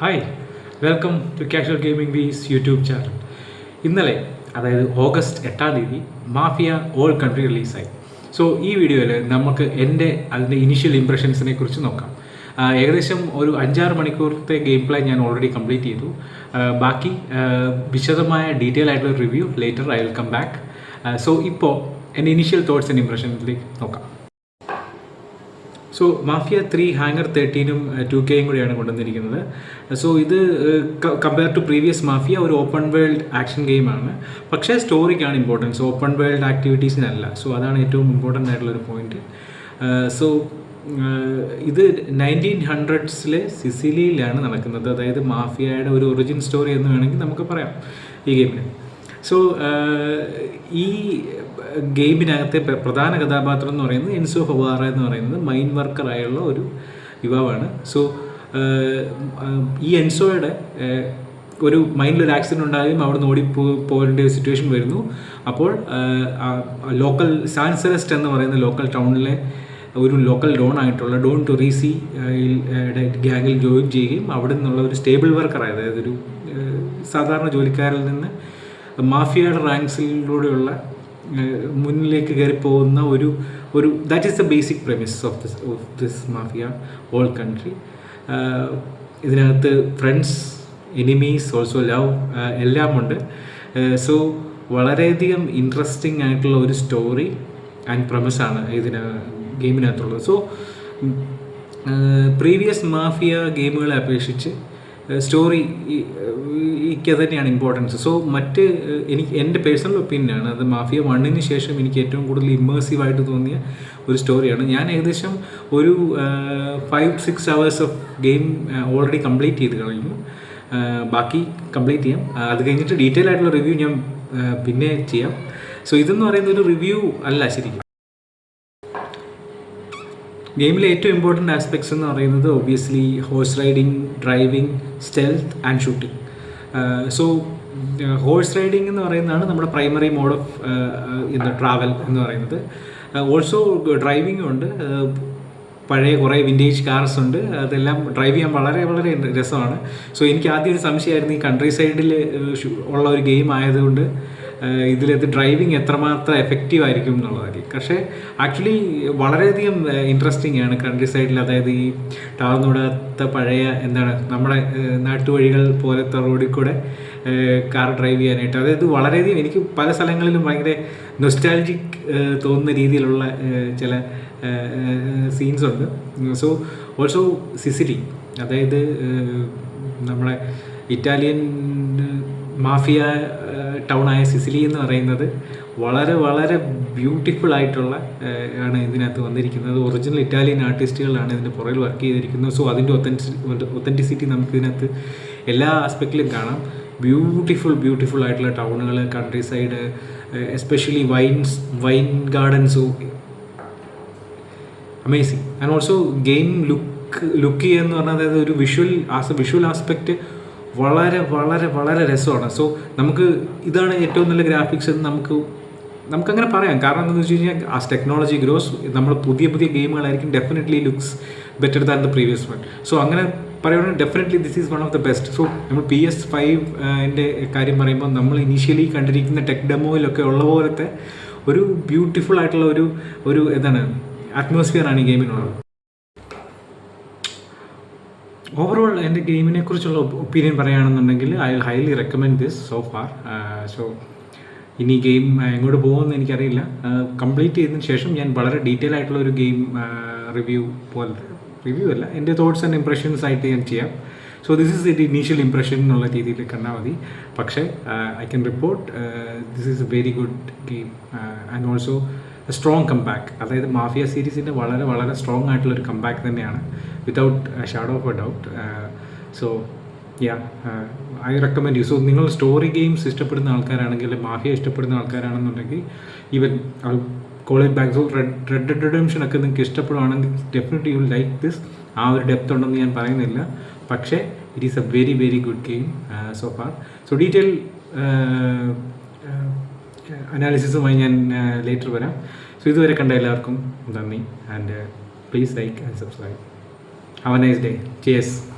Hi welcome to casual gaming wiz YouTube channel ഇന്നലെ അതായത് August എട്ടാം തീയതി മാഫിയ ഓൾ കൺട്രി റിലീസായി സോ ഈ വീഡിയോയിൽ നമുക്ക് എന്റെ അതിന്റെ ഇനിഷ്യൽ ഇംപ്രഷൻസിനെ കുറിച്ച് നോക്കാം. ഏകദേശം ഒരു അഞ്ചാറ് മണിക്കൂറത്തെ ഗെയിം പ്ലേ ഞാൻ ഓൾറെഡി കംപ്ലീറ്റ് ചെയ്തു. ബാക്കി വിശദമായ ഡീറ്റെയിൽ ആയിട്ടുള്ള review later I will come back so ഇപ്പോൾ എന്റെ ഇനിഷ്യൽ തോട്ട്സ് ആൻഡ് ഇംപ്രഷൻസിലേക്ക് നോക്കാം. സോ മാഫിയ ത്രീ ഹാങ്ങർ തേർട്ടീനും ടു കെയും കൂടിയാണ് കൊണ്ടുവന്നിരിക്കുന്നത്. സോ ഇത് കമ്പയർ ടു പ്രീവിയസ് മാഫിയ ഒരു ഓപ്പൺ വേൾഡ് ആക്ഷൻ ഗെയിമാണ് പക്ഷേ സ്റ്റോറിക്കാണ് ഇമ്പോർട്ടൻസ് ഓപ്പൺ വേൾഡ് ആക്ടിവിറ്റീസിനല്ല സോ അതാണ് ഏറ്റവും ഇമ്പോർട്ടന്റ് ആയിട്ടുള്ളൊരു പോയിന്റ് സോ ഇത് നയന്റീൻ ഹൺഡ്രഡ്സിലെ സിസിലിയിലാണ് നടക്കുന്നത്. അതായത് മാഫിയയുടെ ഒരു ഒറിജിൻ സ്റ്റോറി എന്ന് വേണമെങ്കിൽ നമുക്ക് പറയാം ഈ ഗെയിമിന് സോ ഈ ഗെയിമിനകത്തെ പ്രധാന കഥാപാത്രം എന്ന് പറയുന്നത് എൻസോ ഹവാറ എന്ന് പറയുന്നത് മൈൻ വർക്കറായുള്ള ഒരു യുവാവാണ്. സോ ഈ എൻസോയുടെ ഒരു മൈൻഡിൽ ഒരു ആക്സിഡന്റ് ഉണ്ടാകുകയും അവിടെ നിന്ന് ഓടി പോ- പോകേണ്ട ഒരു സിറ്റുവേഷൻ വരുന്നു. അപ്പോൾ ലോക്കൽ സാൻസെലസ്റ്റ് എന്ന് പറയുന്ന ലോക്കൽ ടൗണിലെ ഒരു ലോക്കൽ ഡോൺ ആയിട്ടുള്ള ഡോൺ ടൊറീസി ഗ്യാങ്ങിൽ ജോയിൻ ചെയ്യുകയും അവിടെ നിന്നുള്ള ഒരു സ്റ്റേബിൾ വർക്കറായി അതായത് ഒരു സാധാരണ ജോലിക്കാരിൽ നിന്ന് മാഫിയയുടെ റാങ്ക്സിലൂടെയുള്ള മുന്നിലേക്ക് കയറി പോകുന്ന ഒരു ഒരു that is the basic premise of this of this Mafia old country ഇതിനകത്ത് ഫ്രണ്ട്സ് എനിമീസ് ഓൾസോ ലവ് എല്ലാമുണ്ട്. സോ വളരെയധികം ഇൻട്രസ്റ്റിംഗ് ആയിട്ടുള്ള ഒരു സ്റ്റോറി ആൻഡ് പ്രമിസാണ് ഇതിന് ഗെയിമിനകത്തുള്ളത് സോ പ്രീവിയസ് മാഫിയ ഗെയിമുകളെ അപേക്ഷിച്ച് സ്റ്റോറി ക്ക് തന്നെയാണ് ഇമ്പോർട്ടൻസ് സോ മറ്റ് എനിക്ക് എന്റെ പേഴ്സണൽ ഒപ്പീനിയനാണ് അത് മാഫിയ വണ്ണിന് ശേഷം എനിക്ക് ഏറ്റവും കൂടുതൽ ഇമ്മേഴ്സീവ് ആയിട്ട് തോന്നിയ ഒരു സ്റ്റോറിയാണ് ഞാൻ ഏകദേശം ഒരു five six hours of game already complete ചെയ്ത് കഴിഞ്ഞു. ബാക്കി കംപ്ലീറ്റ് ചെയ്യാം. അത് കഴിഞ്ഞിട്ട് ഡീറ്റെയിൽ ആയിട്ടുള്ള റിവ്യൂ ഞാൻ പിന്നെ ചെയ്യാം. സോ ഇതെന്ന് പറയുന്ന ഒരു റിവ്യൂ അല്ല ശരിക്കും. ഗെയിമിലെ ഏറ്റവും ഇമ്പോർട്ടന്റ് ആസ്പെക്ട്സ് എന്ന് പറയുന്നത് obviously horse riding driving stealth and shooting so horse riding എന്ന് പറയുന്നതാണ് നമ്മുടെ പ്രൈമറി മോഡ് ഓഫ് എന്താ ട്രാവൽ എന്ന് പറയുന്നത്. ഓൾസോ ഡ്രൈവിംഗ് ഉണ്ട്. Uh, പഴയ കുറേ വിന്റേജ് കാർസ് ഉണ്ട്. അതെല്ലാം ഡ്രൈവ് ചെയ്യാൻ വളരെ വളരെ രസമാണ്. സോ എനിക്ക് ആദ്യം ഒരു സംശയമായിരുന്നു ഈ കൺട്രി സൈഡിൽ ഉള്ള ഒരു ഗെയിം ആയതുകൊണ്ട് ഇതിലത് ഡ്രൈവിംഗ് എത്രമാത്രം എഫക്റ്റീവ് ആയിരിക്കും എന്നുള്ളതായിരിക്കും. പക്ഷേ ആക്ച്വലി വളരെയധികം ഇൻട്രസ്റ്റിംഗ് ആണ് കൺട്രി സൈഡിൽ അതായത് ഈ ടാർന്നുവിടാത്ത പഴയ എന്താണ് നമ്മുടെ നാട്ടുവഴികൾ പോലത്തെ റോഡിൽ കൂടെ കാർ ഡ്രൈവ് ചെയ്യാനായിട്ട്. അതായത് വളരെയധികം എനിക്ക് പല സ്ഥലങ്ങളിലും ഭയങ്കര നൊസ്റ്റാൾജിക് തോന്നുന്ന രീതിയിലുള്ള ചില സീൻസ് ഉണ്ട്. സോ ഓൾസോ സിസിലി അതായത് നമ്മളെ ഇറ്റാലിയൻ മാഫിയ ടൗൺ ആയ സിസിലി എന്ന് പറയുന്നത് വളരെ വളരെ ബ്യൂട്ടിഫുൾ ആയിട്ടുള്ള ആണ് ഇതിനകത്ത് വന്നിരിക്കുന്നത്. ഒറിജിനൽ ഇറ്റാലിയൻ ആർട്ടിസ്റ്റുകളാണ് ഇതിന്റെ പുറകിൽ വർക്ക് ചെയ്തിരിക്കുന്നത്. സോ അതിന്റെ ഒത്തന്റി ഒത്തന്റിസിറ്റി നമുക്ക് ഇതിനകത്ത് എല്ലാ ആസ്പെക്റ്റിലും കാണാം. ബ്യൂട്ടിഫുൾ ബ്യൂട്ടിഫുൾ ആയിട്ടുള്ള ടൗണുകൾ countryside especially vines wine gardens. Amazing. And also game look look ചെയ്യുക എന്ന് പറഞ്ഞാൽ അതായത് ഒരു visual as a visual aspect വളരെ വളരെ വളരെ രസമാണ്. സോ നമുക്ക് ഇതാണ് ഏറ്റവും നല്ല ഗ്രാഫിക്സ് എന്ന് നമുക്ക് നമുക്കങ്ങനെ പറയാം. കാരണം എന്താണെന്ന് വെച്ച് കഴിഞ്ഞാൽ ആസ് ടെക്നോളജി ഗ്രോസ് നമ്മൾ പുതിയ പുതിയ ഗെയിമുകളായിരിക്കും definitely looks better than the previous one so അങ്ങനെ പറയുകയാണെങ്കിൽ definitely this is one of the best so നമ്മൾ പി എസ് ഫൈവ് എന്റെ കാര്യം പറയുമ്പോൾ നമ്മൾ ഇനീഷ്യലി കണ്ടിരിക്കുന്ന ടെക് ഡെമോയിലൊക്കെ ഉള്ള പോലത്തെ ഒരു ബ്യൂട്ടിഫുൾ ആയിട്ടുള്ള ഒരു ഒരു എന്താണ് അറ്റ്മോസ്ഫിയർ ആണ് ഈ ഗെയിമിനുള്ളത്. ഓവറോൾ എന്റെ ഗെയിമിനെ കുറിച്ചുള്ള ഒപ്പീനിയൻ പറയുകയാണെന്നുണ്ടെങ്കിൽ I highly recommend this so far. So ഇനി ഗെയിം എങ്ങോട്ട് പോകുമെന്ന് എനിക്കറിയില്ല. കംപ്ലീറ്റ് ചെയ്തതിന് ശേഷം ഞാൻ വളരെ ഡീറ്റെയിൽ ആയിട്ടുള്ള ഒരു ഗെയിം റിവ്യൂ പോലെ റിവ്യൂ അല്ല എന്റെ തോട്ട്സ് ആൻഡ് ഇംപ്രഷൻസ് ആയിട്ട് ഞാൻ ചെയ്യാം. So this is it initial impression എന്നുള്ള രീതിയിൽ കണ്ടാൽ മതി. പക്ഷേ I can report this is a very good game and also strong comeback അതായത് മാഫിയ സീരീസിന്റെ വളരെ വളരെ സ്ട്രോങ് ആയിട്ടുള്ള ഒരു കംബാക്ക് തന്നെയാണ് without shadow of a doubt so yeah I recommend you so നിങ്ങൾ സ്റ്റോറി ഗെയിംസ് ഇഷ്ടപ്പെടുന്ന ആൾക്കാരാണെങ്കിൽ മാഫിയ ഇഷ്ടപ്പെടുന്ന ആൾക്കാരാണെന്നുണ്ടെങ്കിൽ even college back so red red redemption ഒക്കെ നിങ്ങൾക്ക് ഇഷ്ടപ്പെടുവാണെങ്കിൽ ഡെഫിനറ്റ്ലി യു ലൈക്ക് ദിസ് ആ ഒരു ഡെപ്ത് ഉണ്ടെന്ന് ഞാൻ പറയുന്നില്ല. പക്ഷേ it is a very very good game so far so detail അനാലിസിസുമായി ഞാൻ ലേറ്റർ വരാം. സോ ഇതുവരെ കണ്ട എല്ലാവർക്കും നന്ദി. And please like and subscribe have a nice day cheers